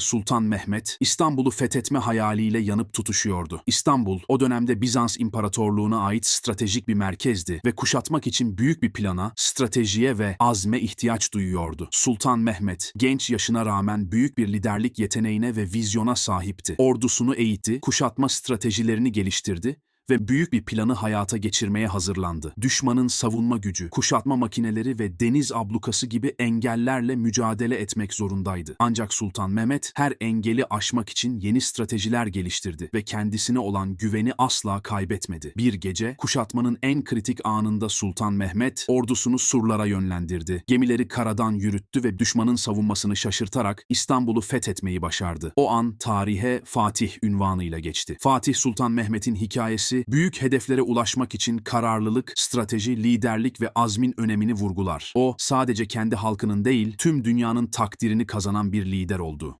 Sultan Mehmet, İstanbul'u fethetme hayaliyle yanıp tutuşuyordu. İstanbul, o dönemde Bizans İmparatorluğu'na ait stratejik bir merkezdi ve kuşatmak için büyük bir plana, stratejiye ve azme ihtiyaç duyuyordu. Sultan Mehmet, genç yaşına rağmen büyük bir liderlik yeteneğine ve vizyona sahipti. Ordusunu eğitti, kuşatma stratejilerini geliştirdi ve büyük bir planı hayata geçirmeye hazırlandı. Düşmanın savunma gücü, kuşatma makineleri ve deniz ablukası gibi engellerle mücadele etmek zorundaydı. Ancak Sultan Mehmet her engeli aşmak için yeni stratejiler geliştirdi ve kendisine olan güveni asla kaybetmedi. Bir gece kuşatmanın en kritik anında Sultan Mehmet ordusunu surlara yönlendirdi. Gemileri karadan yürüttü ve düşmanın savunmasını şaşırtarak İstanbul'u fethetmeyi başardı. O an tarihe Fatih ünvanıyla geçti. Fatih Sultan Mehmet'in hikayesi büyük hedeflere ulaşmak için kararlılık, strateji, liderlik ve azmin önemini vurgular. O sadece kendi halkının değil, tüm dünyanın takdirini kazanan bir lider oldu.